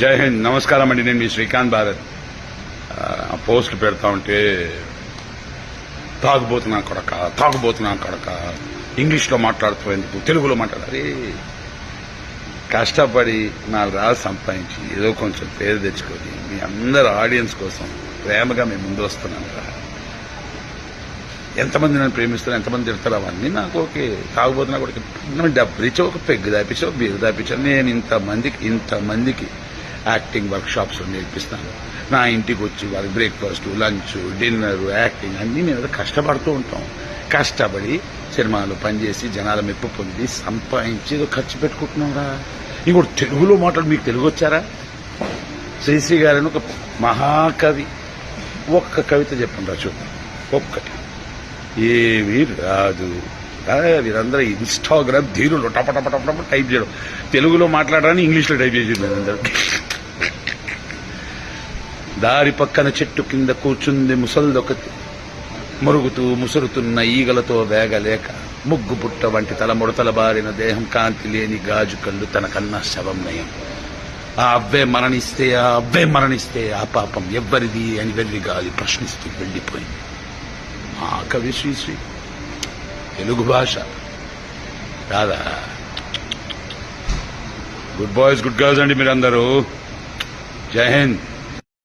జై హింద్. నమస్కారం అండి. నేను మీ శ్రీకాంత్ భారత్. పోస్ట్ పెడతా ఉంటే తాగుబోతున్నా కొడక తాగుబోతున్నా కొడక ఇంగ్లీష్లో మాట్లాడుతూ ఎందుకు తెలుగులో మాట్లాడాలి కష్టపడి నాలుగు రాళ్ళు సంపాదించి ఏదో కొంచెం పేరు తెచ్చుకొని మీ అందరు ఆడియన్స్ కోసం ప్రేమగా మేము ముందు వస్తున్నాం కదా. ఎంతమంది నన్ను ప్రేమిస్తారు ఎంతమంది తిడతారు అవన్నీ నాకు ఓకే. తాగుబోతున్నా కూడా డబ్బులు ఇచ్చి ఒక పెగ్గు దాపించో బీరు దాపించో నేను ఇంతమందికి ఇంతమందికి యాక్టింగ్ వర్క్షాప్స్ నేర్పిస్తాను నా ఇంటికి వచ్చి వాళ్ళకి బ్రేక్ఫాస్ట్ లంచ్ డిన్నర్ యాక్టింగ్ అన్నీ మేము కష్టపడుతూ ఉంటాం కష్టపడి సినిమాలో పనిచేసి జనాల మెప్పు పొంది సంపాదించి ఏదో ఖర్చు పెట్టుకుంటున్నారా ఇంకోటి తెలుగులో మాట్లాడు మీకు తెలుగు వచ్చారా శ్రీశ్రీ గారిని ఒక మహాకవి ఒక్క కవిత చెప్పండి చూద్దాం ఒక్కటి ఏమీ రాదు వీరందరూ ఇన్స్టాగ్రామ్ ధీరులు టప టైప్ చేయడం తెలుగులో మాట్లాడడానికి ఇంగ్లీష్లో టైప్ చేసి అందరూ దారి పక్కన చెట్టు కింద కూర్చుంది ముసల్దొకతి. మురుగుతూ ముసురుతున్న ఈగలతో వేగలేక ముగ్గు పుట్ట వంటి తల ముడతల బారిన దేహం కాంతి లేని గాజు కళ్ళు తనకన్నా శవం నయం ఆ అవ్వే మరణిస్తే ఆ అవ్వే మరణిస్తే ఆ పాపం ఎవ్వరిది అని వెర్రి గాలి ప్రశ్నిస్తూ వెళ్ళిపోయింది. మా కవి శ్రీశ్రీ తెలుగు భాష. కాదా గుడ్ బాయ్స్ గుడ్ గర్ల్స్ అండి మీరందరూ. జై హింద్.